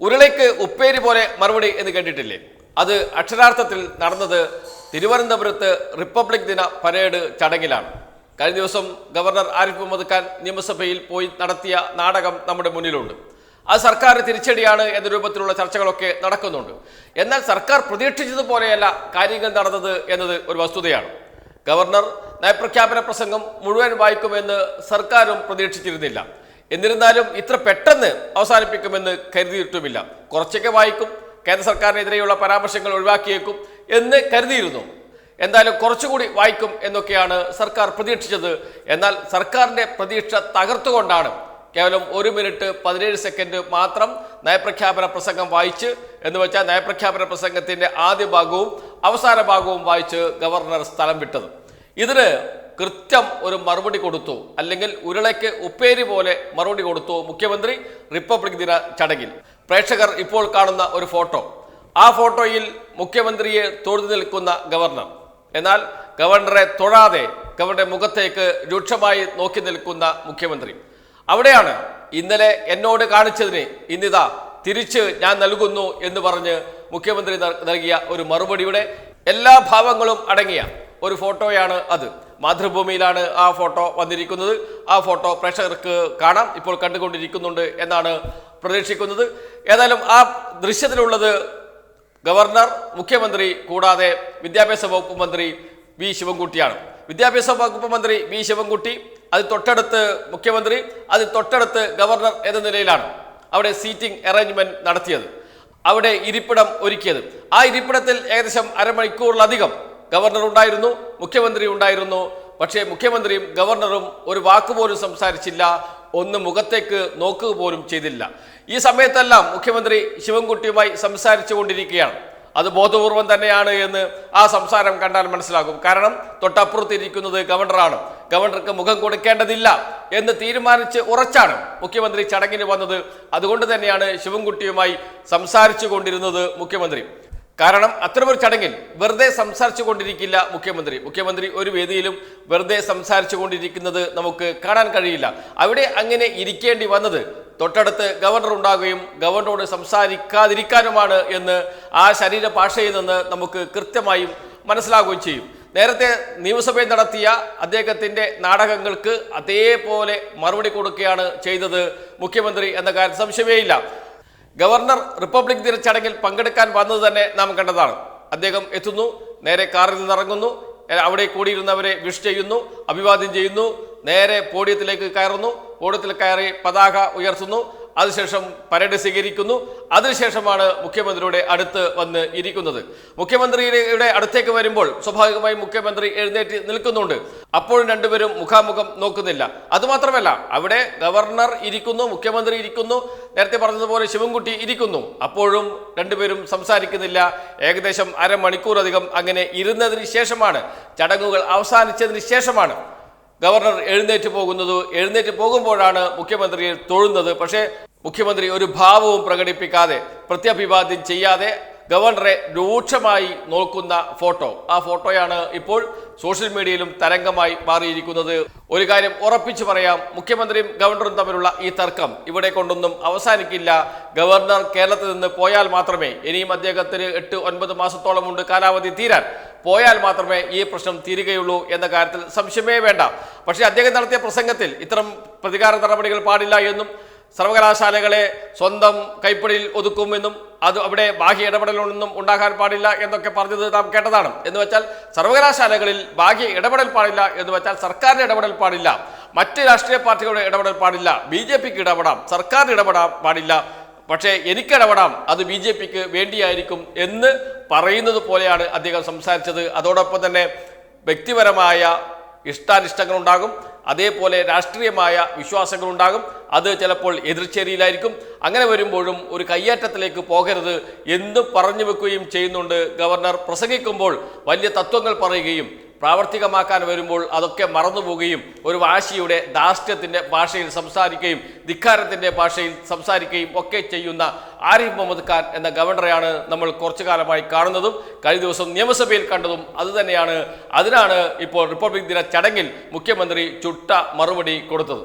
ഉരുളയ്ക്ക് ഉപ്പേരി പോലെ മറുപടി എന്ന് കേട്ടിട്ടില്ലേ? അത് അക്ഷരാർത്ഥത്തിൽ നടന്നത് തിരുവനന്തപുരത്ത് റിപ്പബ്ലിക് ദിന പരേഡ് ചടങ്ങിലാണ്. കഴിഞ്ഞ ദിവസം ഗവർണർ ആരിഫ് മുഹമ്മദ് ഖാൻ നിയമസഭയിൽ പോയി നടത്തിയ നാടകം നമ്മുടെ മുന്നിലുണ്ട്. അത് സർക്കാർ തിരിച്ചടിയാണ് എന്ന രൂപത്തിലുള്ള ചർച്ചകളൊക്കെ നടക്കുന്നുണ്ട്. എന്നാൽ സർക്കാർ പ്രതീക്ഷിച്ചതുപോലെയല്ല കാര്യങ്ങൾ നടന്നത് എന്നത് ഒരു വസ്തുതയാണ്. ഗവർണർ നയപ്രഖ്യാപന പ്രസംഗം മുഴുവൻ വായിക്കുമെന്ന് സർക്കാരും പ്രതീക്ഷിച്ചിരുന്നില്ല. എന്നിരുന്നാലും ഇത്ര പെട്ടെന്ന് അവസാനിപ്പിക്കുമെന്ന് കരുതിയിട്ടുമില്ല. കുറച്ചൊക്കെ വായിക്കും കേന്ദ്ര സർക്കാരിനെതിരെയുള്ള പരാമർശങ്ങൾ ഒഴിവാക്കിയേക്കും എന്ന് കരുതിയിരുന്നു. എന്തായാലും കുറച്ചുകൂടി വായിക്കും എന്നൊക്കെയാണ് സർക്കാർ പ്രതീക്ഷിച്ചത്. എന്നാൽ സർക്കാരിന്റെ പ്രതീക്ഷ തകർത്തുകൊണ്ടാണ് കേവലം ഒരു മിനിറ്റ് പതിനേഴ് സെക്കൻഡ് മാത്രം നയപ്രഖ്യാപന പ്രസംഗം വായിച്ച് എന്ന് വെച്ചാൽ നയപ്രഖ്യാപന പ്രസംഗത്തിന്റെ ആദ്യ ഭാഗവും അവസാന ഭാഗവും വായിച്ച് ഗവർണർ സ്ഥലം വിട്ടത്. ഇതിന് കൃത്യം ഒരു മറുപടി കൊടുത്തു. അല്ലെങ്കിൽ ഉരുളയ്ക്ക് ഉപ്പേരി പോലെ മറുപടി കൊടുത്തു മുഖ്യമന്ത്രി റിപ്പബ്ലിക് ദിന ചടങ്ങിൽ. പ്രേക്ഷകർ ഇപ്പോൾ കാണുന്ന ഒരു ഫോട്ടോ. ആ ഫോട്ടോയിൽ മുഖ്യമന്ത്രിയെ തൊഴുതു നിൽക്കുന്ന ഗവർണർ. എന്നാൽ ഗവർണറെ തൊഴാതെ ഗവർണറുടെ മുഖത്തേക്ക് രൂക്ഷമായി നോക്കി നിൽക്കുന്ന മുഖ്യമന്ത്രി. അവിടെയാണ് ഇന്നലെ എന്നോട് കാണിച്ചതിന് ഇന്നിതാ തിരിച്ച് ഞാൻ നൽകുന്നു എന്ന് പറഞ്ഞ് മുഖ്യമന്ത്രി നൽകിയ ഒരു മറുപടിയുടെ എല്ലാ ഭാവങ്ങളും അടങ്ങിയ ഒരു ഫോട്ടോയാണ് അത്. മാതൃഭൂമിയിലാണ് ആ ഫോട്ടോ വന്നിരിക്കുന്നത്. ആ ഫോട്ടോ പ്രേക്ഷകർക്ക് കാണാം. ഇപ്പോൾ കണ്ടുകൊണ്ടിരിക്കുന്നുണ്ട് എന്നാണ് പ്രതീക്ഷിക്കുന്നത്. ഏതായാലും ആ ദൃശ്യത്തിലുള്ളത് ഗവർണർ മുഖ്യമന്ത്രി കൂടാതെ വിദ്യാഭ്യാസ വകുപ്പ് മന്ത്രി വി. ശിവൻകുട്ടിയാണ്. വിദ്യാഭ്യാസ വകുപ്പ് മന്ത്രി വി. ശിവൻകുട്ടി അത് തൊട്ടടുത്ത് മുഖ്യമന്ത്രി അത് തൊട്ടടുത്ത് ഗവർണർ എന്ന നിലയിലാണ് അവിടെ സീറ്റിംഗ് അറേഞ്ച്മെന്റ് നടത്തിയത്. അവിടെ ഇരിപ്പിടം ഒരുക്കിയത്. ആ ഇരിപ്പിടത്തിൽ ഏകദേശം അരമണിക്കൂറിലധികം ഗവർണർ ഉണ്ടായിരുന്നു മുഖ്യമന്ത്രി ഉണ്ടായിരുന്നു. പക്ഷേ മുഖ്യമന്ത്രിയും ഗവർണറും ഒരു വാക്കുപോലും സംസാരിച്ചില്ല ഒന്ന് മുഖത്തേക്ക് നോക്കുക പോലും ചെയ്തില്ല. ഈ സമയത്തെല്ലാം മുഖ്യമന്ത്രി ശിവൻകുട്ടിയുമായി സംസാരിച്ചു കൊണ്ടിരിക്കുകയാണ്. അത് ബോധപൂർവം തന്നെയാണ് എന്ന് ആ സംസാരം കണ്ടാൽ മനസ്സിലാകും. കാരണം തൊട്ടപ്പുറത്തിരിക്കുന്നത് ഗവർണറാണ്. ഗവർണർക്ക് മുഖം കൊടുക്കേണ്ടതില്ല എന്ന് തീരുമാനിച്ച് ഉറച്ചാണ് മുഖ്യമന്ത്രി ചടങ്ങിന് വന്നത്. അതുകൊണ്ട് തന്നെയാണ് ശിവൻകുട്ടിയുമായി സംസാരിച്ചു കൊണ്ടിരുന്നത് മുഖ്യമന്ത്രി. കാരണം അത്തരമൊരു ചടങ്ങിൽ വെറുതെ സംസാരിച്ചു കൊണ്ടിരിക്കില്ല മുഖ്യമന്ത്രി. മുഖ്യമന്ത്രി ഒരു വേദിയിലും വെറുതെ സംസാരിച്ചു കൊണ്ടിരിക്കുന്നത് നമുക്ക് കാണാൻ കഴിയില്ല. അവിടെ അങ്ങനെ ഇരിക്കേണ്ടി വന്നത് തൊട്ടടുത്ത് ഗവർണർ ഉണ്ടാകുകയും ഗവർണറോട് സംസാരിക്കാതിരിക്കാനുമാണ് എന്ന് ആ ശരീരഭാഷയിൽ നിന്ന് നമുക്ക് കൃത്യമായും മനസ്സിലാകുകയും ചെയ്യും. നേരത്തെ നിയമസഭയിൽ നടത്തിയ അദ്ദേഹത്തിന്റെ നാടകങ്ങൾക്ക് അതേപോലെ മറുപടി കൊടുക്കുകയാണ് ചെയ്തത് മുഖ്യമന്ത്രി എന്ന കാര്യം സംശയമേയില്ല ഗവർണർ റിപ്പബ്ലിക് ദിന ചടങ്ങിൽ പങ്കെടുക്കാൻ വന്നത് തന്നെ നാം കണ്ടതാണ്. അദ്ദേഹം എത്തുന്നു നേരെ കാറിൽ നിന്ന് ഇറങ്ങുന്നു അവിടെ കൂടിയിരുന്നവരെ വിഷ് ചെയ്യുന്നു അഭിവാദ്യം ചെയ്യുന്നു നേരെ പോഡിയത്തിലേക്ക് കയറുന്നു പോഡിയത്തിൽ കയറി പതാക ഉയർത്തുന്നു അതിനുശേഷം പരേഡ് സ്വീകരിക്കുന്നു. അതിനുശേഷമാണ് മുഖ്യമന്ത്രിയുടെ അടുത്ത് വന്ന് ഇരിക്കുന്നത്. മുഖ്യമന്ത്രിയുടെ അടുത്തേക്ക് വരുമ്പോൾ സ്വാഭാവികമായും മുഖ്യമന്ത്രി എഴുന്നേറ്റ് നിൽക്കുന്നുണ്ട്. അപ്പോഴും രണ്ടുപേരും മുഖാമുഖം നോക്കുന്നില്ല. അതുമാത്രമല്ല അവിടെ ഗവർണർ ഇരിക്കുന്നു മുഖ്യമന്ത്രി ഇരിക്കുന്നു നേരത്തെ പറഞ്ഞതുപോലെ ശിവൻകുട്ടി ഇരിക്കുന്നു. അപ്പോഴും രണ്ടുപേരും സംസാരിക്കുന്നില്ല. ഏകദേശം അരമണിക്കൂറധികം അങ്ങനെ ഇരുന്നതിന് ശേഷമാണ് ചടങ്ങുകൾ അവസാനിച്ചതിന് ശേഷമാണ് ഗവർണർ എഴുന്നേറ്റ് പോകുന്നത് എഴുന്നേറ്റ് പോകുമ്പോഴാണ് മുഖ്യമന്ത്രിയെ തൊഴുന്നത്. പക്ഷേ മുഖ്യമന്ത്രി ഒരു ഭാവവും പ്രകടിപ്പിക്കാതെ പ്രത്യഭിവാദ്യം ചെയ്യാതെ ഗവർണറെ രൂക്ഷമായി നോക്കുന്ന ഫോട്ടോ. ആ ഫോട്ടോയാണ് ഇപ്പോൾ സോഷ്യൽ മീഡിയയിലും തരംഗമായി മാറിയിരിക്കുന്നത്. ഒരു കാര്യം ഉറപ്പിച്ചു പറയാം മുഖ്യമന്ത്രിയും ഗവർണറും തമ്മിലുള്ള ഈ തർക്കം ഇവിടെ കൊണ്ടൊന്നും അവസാനിക്കില്ല. ഗവർണർ കേരളത്തിൽ നിന്ന് പോയാൽ മാത്രമേ ഇനിയും അദ്ദേഹത്തിന് എട്ട് ഒൻപത് മാസത്തോളമുണ്ട് കാലാവധി തീരാൻ. പോയാൽ മാത്രമേ ഈ പ്രശ്നം തീരുകയുള്ളൂ എന്ന കാര്യത്തിൽ സംശയമേ വേണ്ട. പക്ഷേ അദ്ദേഹം നടത്തിയ പ്രസംഗത്തിൽ ഇത്തരം പ്രതികാര നടപടികൾ പാടില്ല എന്നും സർവകലാശാലകളെ സ്വന്തം കൈപ്പടിയിൽ ഒതുക്കുമെന്നും അത് അവിടെ ബാഹ്യ ഇടപെടലൊന്നും ഉണ്ടാകാൻ പാടില്ല എന്നൊക്കെ പറഞ്ഞത് നാം കേട്ടതാണ്. എന്ന് വെച്ചാൽ സർവകലാശാലകളിൽ ബാഹ്യ ഇടപെടൽ പാടില്ല എന്ന് വെച്ചാൽ സർക്കാരിന്റെ ഇടപെടൽ പാടില്ല. മറ്റ് രാഷ്ട്രീയ പാർട്ടികളുടെ ഇടപെടൽ പാടില്ല. ബി ജെ പിക്ക് ഇടപെടാം. സർക്കാരിന് ഇടപെടാൻ പാടില്ല. പക്ഷേ എനിക്ക് ഇടപെടാം. അത് ബി ജെ പിക്ക് വേണ്ടിയായിരിക്കും എന്ന് പറയുന്നത് പോലെയാണ് അദ്ദേഹം സംസാരിച്ചത്. അതോടൊപ്പം തന്നെ വ്യക്തിപരമായ ഇഷ്ടാനിഷ്ടങ്ങളുണ്ടാകും. അതേപോലെ രാഷ്ട്രീയമായ വിശ്വാസങ്ങളുണ്ടാകും. അത് ചിലപ്പോൾ എതിർച്ചേരിയിലായിരിക്കും. അങ്ങനെ വരുമ്പോഴും ഒരു കയ്യേറ്റത്തിലേക്ക് പോകരുത് എന്ന് പറഞ്ഞു വെക്കുകയും ചെയ്യുന്നുണ്ട് ഗവർണർ. പ്രസംഗിക്കുമ്പോൾ വലിയ തത്വങ്ങൾ പറയുകയും പ്രാവർത്തികമാക്കാൻ വരുമ്പോൾ അതൊക്കെ മറന്നുപോവുകയും ഒരു വാശിയുടെ ധാർഷ്ട്യത്തിന്റെ ഭാഷയിൽ സംസാരിക്കുകയും ധിക്കാരത്തിന്റെ ഭാഷയിൽ സംസാരിക്കുകയും ഒക്കെ ചെയ്യുന്ന ആരിഫ് മുഹമ്മദ് ഖാൻ എന്ന ഗവർണറെയാണ് നമ്മൾ കുറച്ചു കാലമായി കാണുന്നതും കഴിഞ്ഞ ദിവസം നിയമസഭയിൽ കണ്ടതും അതുതന്നെയാണ് അതിനാണ് ഇപ്പോൾ റിപ്പബ്ലിക് ദിന ചടങ്ങിൽ മുഖ്യമന്ത്രി ചുട്ട മറുപടി കൊടുത്തത്.